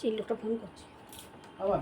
সেই লোকটা ফোন করছে। আবার?